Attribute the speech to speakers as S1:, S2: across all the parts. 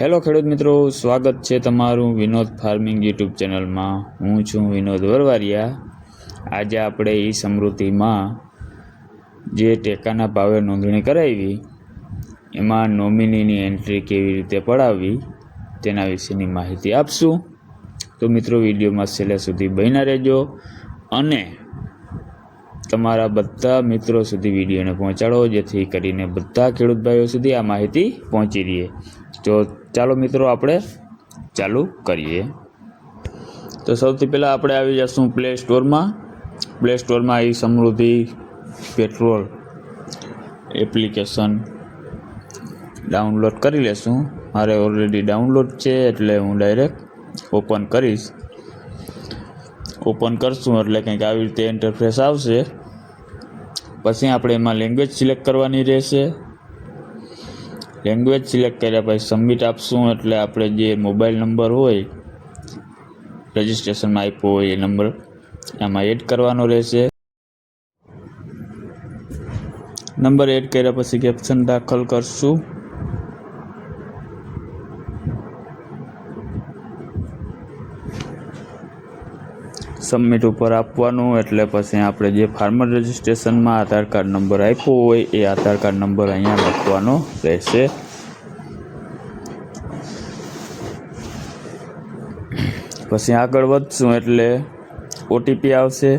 S1: Hello ખેડૂત મિત્રો, સ્વાગત છે તમારું વિનોદ ફાર્મિંગ યુટ્યુબ ચેનલમાં. હું છું વિનોદ વરવારિયા. આજે આપણે ઈ સમૃદ્ધિમાં જે ટેકાના ભાવે નોંધણી કરાવી, એમાં નોમિનીની એન્ટ્રી કેવી રીતે પડાવવી, તેના વિશેની માહિતી આપશું. તો મિત્રો, વિડીયોમાં છેલ્લે સુધી બન્યા રહેજો અને તમારા બધા મિત્રો સુધી વિડીયોને પહોંચાડો, જેથી કરીને બધા ખેડૂત ભાઈઓ સુધી આ માહિતી પહોંચી રહે. તો ચાલો મિત્રો, આપણે ચાલુ કરીએ. તો સૌથી પહેલાં આપણે આવી જઈશું પ્લે સ્ટોરમાં પ્લે સ્ટોરમાં એ સમૃદ્ધિ પેટ્રોલ એપ્લિકેશન ડાઉનલોડ કરી લેશું. મારે ઓલરેડી ડાઉનલોડ છે, એટલે હું ડાયરેક્ટ ઓપન કરીશ. ઓપન કરશું, એટલે કંઈક આવી રીતે ઇન્ટરફેસ આવશે. પછી આપણે એમાં લેંગ્વેજ સિલેક્ટ કરવાની રહેશે. લેંગ્વેજ સિલેક્ટ કર્યા પછી સબમિટ આપશું એટલે આપણે જે મોબાઈલ નંબર હોય રજિસ્ટ્રેશનમાં આપ્યો હોય એ નંબર એમાં એડ કરવાનો રહેશે. નંબર એડ કર્યા પછી કેપ્શન દાખલ કરશું. સબમિટ ઉપર આપવાનું, એટલે પછી આપણે જે ફાર્મર રજિસ્ટ્રેશનમાં આધાર કાર્ડ નંબર આપ્યો હોય, એ આધાર કાર્ડ નંબર અહીંયા લખવાનો રહેશે. પછી આગળ વધશું, એટલે ઓટીપી આવશે.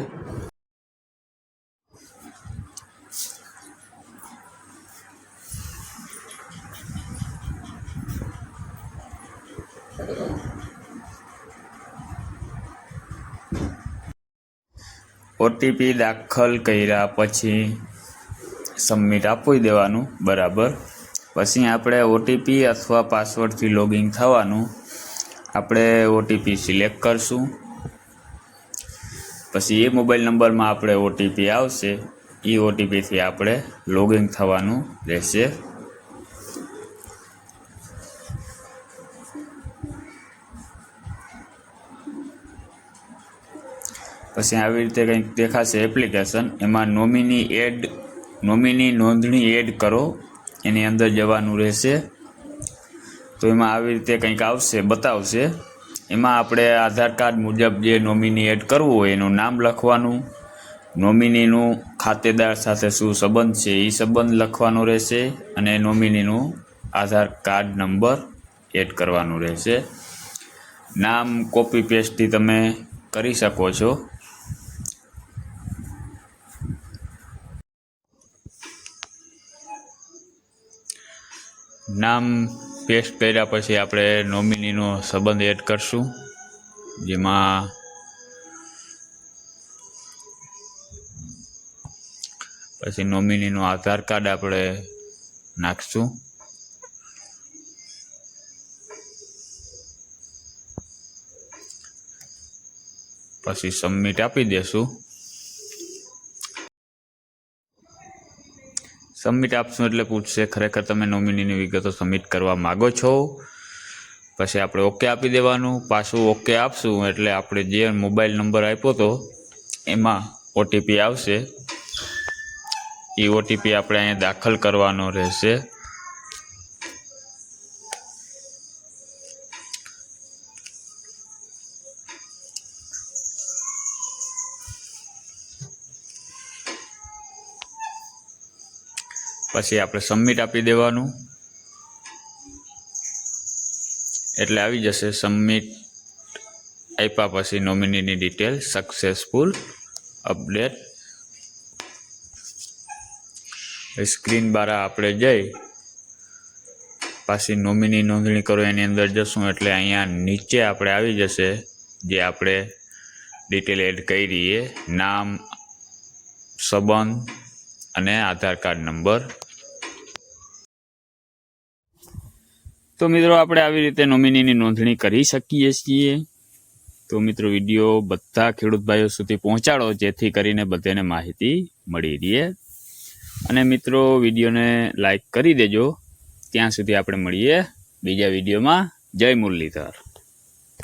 S1: ઓટીપી દાખલ કર્યા પછી સબમિટ આપી દેવાનું, બરાબર? પછી આપણે ઓટીપી અથવા પાસવર્ડથી લોગિન થવાનું, આપણે ઓટીપી સિલેક્ટ કરશું. પછી એ મોબાઈલ નંબરમાં આપણે ઓટીપી આવશે એ ઓટીપીથી આપણે લોગિન થવાનું રહેશે. પછી આવી રીતે કંઈક દેખાશે એપ્લિકેશન એમાં નોમિની એડ નોમિની નોંધણી એડ કરો, એની અંદર જવાનું રહેશે. તો એમાં આવી રીતે કંઈક આવશે, બતાવશે. એમાં આપણે આધાર કાર્ડ મુજબ જે નોમિની એડ કરવું હોય એનું નામ લખવાનું. નોમિનીનું ખાતેદાર સાથે શું સંબંધ છે એ સંબંધ લખવાનો રહેશે અને નોમિનીનું આધાર કાર્ડ નંબર એડ કરવાનું રહેશે. નામ કોપી પેસ્ટથી તમે કરી શકો છો. નામ પેસ્ટ કર્યા પછી આપણે નોમિનીનો સંબંધ એડ કરશું. જેમાં પછી નોમિનીનું આધાર કાર્ડ આપણે નાખશું. પછી સબમિટ આપી દેશું. સબમિટ આપશું એટલે પૂછશે, ખરેખર તમે નોમિનીની વિગતો સબમિટ કરવા માગો છો. પછી આપણે ઓકે આપી દેવાનું, પાછું ઓકે આપશું, એટલે આપણે જે મોબાઈલ નંબર આપ્યો હતો એમાં ઓટીપી આવશે. એ ઓટીપી આપણે અહીંયા દાખલ કરવાનો રહેશે. પછી આપણે સબમિટ આપી દેવાનું. એટલે આવી જશે. સબમિટ આપ્યા પછી નોમિનીની ડિટેલ સક્સેસફુલ અપડેટ સ્ક્રીન બાર આપણે જઈ, પાછી નોમિની નોંધણી કરો, એની અંદર જશું. એટલે અહીંયા નીચે આપણે આવી જશે, જે આપણે ડિટેલ એડ કરી નામ, સંબંધ અને આધાર કાર્ડ નંબર તો મિત્રો આપણે આવી રીતે નોમિનીની નોંધણી કરી શકીએ છીએ. તો મિત્રો વીડિયો બધા ખેડૂત ભાઈઓ સુધી પહોંચાડો, જેથી કરીને બધાને માહિતી મળી રહે. અને મિત્રો વિડીયોને લાઈક કરી દેજો. ત્યાં સુધી આપણે મળીએ બીજા વિડીયોમાં. જય મુરલીધર.